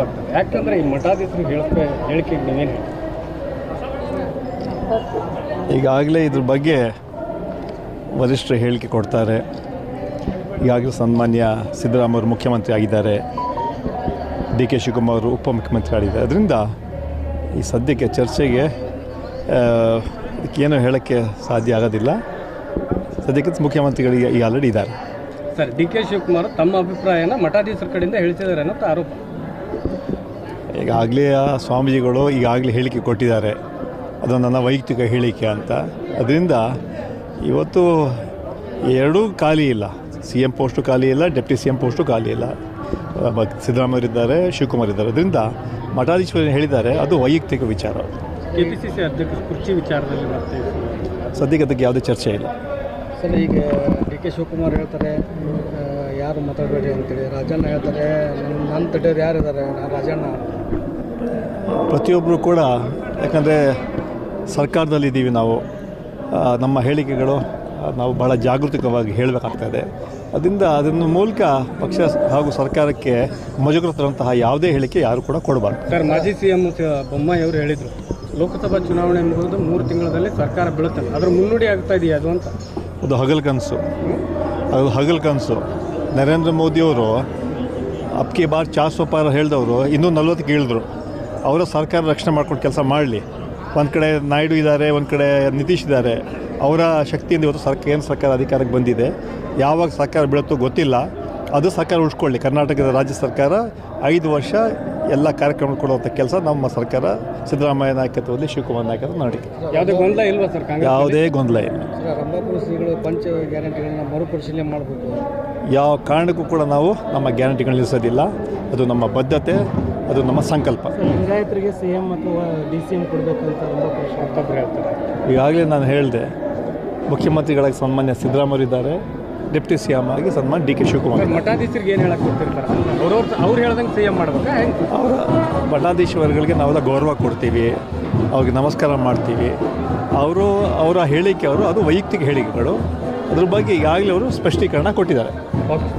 ಆಗ್ತದೆ. ಯಾಕಂದ್ರೆ ಈ ಮಠಾಧೀಶರು ಹೇಳಿಕೆ ಹೇಳಿಕೆಗೆ ನೀವೇನು ಈಗಾಗಲೇ ಇದ್ರ ಬಗ್ಗೆ ವರಿಷ್ಠರು ಹೇಳಿಕೆ ಕೊಡ್ತಾರೆ. ಈಗಾಗಲೇ ಸನ್ಮಾನ್ಯ ಸಿದ್ದರಾಮಯ್ಯವರು ಮುಖ್ಯಮಂತ್ರಿ ಆಗಿದ್ದಾರೆ. ಡಿ ಕೆ ಶಿವಕುಮಾರ್ ಅವರು ಉಪಮುಖ್ಯಮಂತ್ರಿ ಆಗಿದ್ದಾರೆ. ಅದರಿಂದ ಈ ಸದ್ಯಕ್ಕೆ ಚರ್ಚೆಗೆ ಏನೂ ಹೇಳೋಕ್ಕೆ ಸಾಧ್ಯ ಆಗೋದಿಲ್ಲ. ಸದ್ಯಕ್ಕೆ ಮುಖ್ಯಮಂತ್ರಿಗಳಿಗೆ ಈ ಆಲ್ರೆಡಿ ಇದ್ದಾರೆ. ಸರ್ ಡಿ ಕೆ ಶಿವಕುಮಾರ್ ತಮ್ಮ ಅಭಿಪ್ರಾಯನ ಮಠಾಧೀಶರ ಕಡೆಯಿಂದ ಹೇಳ್ತಿದ್ದಾರೆ ಅನ್ನೋ ಆರೋಪ. ಈಗಾಗಲೇ ಆ ಸ್ವಾಮೀಜಿಗಳು ಈಗಾಗಲೇ ಹೇಳಿಕೆ ಕೊಟ್ಟಿದ್ದಾರೆ. ಅದು ನನ್ನ ವೈಯಕ್ತಿಕ ಹೇಳಿಕೆ ಅಂತ. ಅದರಿಂದ ಇವತ್ತು ಎರಡೂ ಖಾಲಿ ಇಲ್ಲ. ಸಿ ಎಂ ಪೋಸ್ಟು ಖಾಲಿ ಇಲ್ಲ ಡೆಪ್ಟಿ ಸಿ ಎಂ ಪೋಸ್ಟು ಖಾಲಿ ಇಲ್ಲ. ಸಿದ್ದರಾಮಯ್ಯ ಇದ್ದಾರೆ ಶಿವಕುಮಾರ್ ಇದ್ದಾರೆ. ಅದರಿಂದ ಮಠಾಧೀಶ್ವರ ಹೇಳಿದ್ದಾರೆ ಅದು ವೈಯಕ್ತಿಕ ವಿಚಾರ. ಕೆ ಪಿ ಸಿ ಸಿ ಅಧ್ಯಕ್ಷ ಕುರ್ಚಿ ವಿಚಾರದಲ್ಲಿ ಸದ್ಯಕ್ಕೆ ಅದಕ್ಕೆ ಯಾವುದೇ ಚರ್ಚೆ ಇಲ್ಲ. ಸರ್ ಈಗ ಡಿ ಕೆ ಶಿವಕುಮಾರ್ ಹೇಳ್ತಾರೆ ಯಾರು ಮಾತಾಡಬೇಡಿ ಅಂತೇಳಿ. ರಾಜಣ್ಣ ಹೇಳ್ತಾರೆ ನನ್ನ ತಡೆಯೋರು ಯಾರಿದ್ದಾರೆ ನಾನು ರಾಜಣ್ಣ. ಪ್ರತಿಯೊಬ್ಬರು ಕೂಡ ಯಾಕಂದರೆ ಸರ್ಕಾರದಲ್ಲಿದ್ದೀವಿ ನಾವು. ನಮ್ಮ ಹೇಳಿಕೆಗಳು ನಾವು ಭಾಳ ಜಾಗೃತಿಕವಾಗಿ ಹೇಳಬೇಕಾಗ್ತದೆ ಅದರಿಂದ ಅದನ್ನು ಮೂಲಕ ಪಕ್ಷ ಹಾಗೂ ಸರ್ಕಾರಕ್ಕೆ ಮುಜುಗರ ತರುವಂತಹ ಯಾವುದೇ ಹೇಳಿಕೆ ಯಾರು ಕೂಡ ಕೊಡಬಾರ್ದು. ಸರ್ ಮಾಜಿ ಸಿ ಎಂ ಬೊಮ್ಮಾಯಿ ಅವರು ಹೇಳಿದರು ಲೋಕಸಭಾ ಚುನಾವಣೆ ಎಂಬುದು ಮೂರು ತಿಂಗಳಲ್ಲಿ ಸರ್ಕಾರ ಬೀಳುತ್ತೆ. ಅದರ ಮುನ್ನುಡಿ ಆಗ್ತಾ ಇದೆಯಾ ಅದು ಅಂತ? ಅದು ಹಗಲ್ ಕನಸು. ಅದು ಹಗಲ್ ಕನಸು. ನರೇಂದ್ರ ಮೋದಿಯವರು ಅಪ್ಕಿ ಬಾರ್ ಚಾರ್ ಸೋ ಪಾರ್ ಹೇಳಿದವರು ಇನ್ನೂ ನಲ್ವತ್ತಕ್ಕೆ ಇಳಿದ್ರು ಅವರ ಸರ್ಕಾರ ರಕ್ಷಣೆ ಮಾಡ್ಕೊಂಡು ಕೆಲಸ ಮಾಡಲಿ. ಒಂದು ಕಡೆ ನಾಯ್ಡು ಇದ್ದಾರೆ ಒಂದು ಕಡೆ ನಿತೀಶ್ ಇದ್ದಾರೆ ಅವರ ಶಕ್ತಿಯಿಂದ ಇವತ್ತು ಸರ್ಕಾರ ಏನು ಸರ್ಕಾರ ಅಧಿಕಾರಕ್ಕೆ ಬಂದಿದೆ. ಯಾವಾಗ ಸರ್ಕಾರ ಬೀಳುತ್ತೋ ಗೊತ್ತಿಲ್ಲ. ಅದು ಸರ್ಕಾರ ಉಳಿಸ್ಕೊಳ್ಳಿ. ಕರ್ನಾಟಕದ ರಾಜ್ಯ ಸರ್ಕಾರ ಐದು ವರ್ಷ ಎಲ್ಲ ಕಾರ್ಯಕ್ರಮ ಕೊಡುವಂಥ ಕೆಲಸ ನಮ್ಮ ಸರ್ಕಾರ ಸಿದ್ದರಾಮಯ್ಯ ನಾಯಕತ್ವದಲ್ಲಿ ಶಿವಕುಮಾರ್ ನಾಯಕತ್ವ ನಾಡಿಕೆ ಯಾವುದೇ ಗೊಂದಲ ಇಲ್ಲ ಸರ್ ಯಾವುದೇ ಗೊಂದಲ ಇಲ್ಲ. ರಂಭಾಪುರ ಶ್ರೀಗಳು ಪಂಚ ಗ್ಯಾರಂಟಿಗಳನ್ನ ಮರುಪರಿಶೀಲನೆ ಮಾಡಬೇಕು. ಯಾವ ಕಾರಣಕ್ಕೂ ಕೂಡ ನಾವು ನಮ್ಮ ಗ್ಯಾರಂಟಿಗಳು ನಿಲ್ಲಿಸೋದಿಲ್ಲ ಅದು ನಮ್ಮ ಬದ್ಧತೆ ಅದು ನಮ್ಮ ಸಂಕಲ್ಪ. ಲಿಂಗಾಯತರಿಗೆ ಸಿ ಎಂ ಅಥವಾ ಡಿ ಸಿ ಎಂ ಕೊಡಬೇಕಂತ ಹೇಳ್ತಾರೆ. ಈಗಾಗಲೇ ನಾನು ಹೇಳಿದೆ ಮುಖ್ಯಮಂತ್ರಿಗಳಾಗಿ ಸನ್ಮಾನ್ಯ ಸಿದ್ದರಾಮಯ್ಯ ಇದ್ದಾರೆ ಡೆಪ್ಟಿ ಸಿ ಎಂ ಆಗಿ ಸನ್ಮಾನ್ ಡಿ ಕೆ ಶಿವಕುಮಾರ್. ಮಠಾಧೀಶರಿಗೆ ಏನು ಹೇಳಕ್ಕೆ ಕೊಡ್ತಿರ್ತಾರೆ? ಅವ್ರವ್ರು ಅವ್ರು ಹೇಳ್ದಂಗೆ ಸಿ ಎಂ ಮಾಡ್ಬೇಕಾ? ಹೆಂಗೆ? ಅವರ ಮಠಾಧೀಶ್ವರಗಳಿಗೆ ನಾವೆಲ್ಲ ಗೌರವ ಕೊಡ್ತೀವಿ ಅವ್ರಿಗೆ ನಮಸ್ಕಾರ ಮಾಡ್ತೀವಿ. ಅವರು ಅವರ ಹೇಳಿಕೆ ಅವರು ಅದು ವೈಯಕ್ತಿಕ ಹೇಳಿಕೆಗಳು. ಅದ್ರ ಬಗ್ಗೆ ಈಗಾಗಲೇ ಅವರು ಸ್ಪಷ್ಟೀಕರಣ ಕೊಟ್ಟಿದ್ದಾರೆ. ಓಕೆ.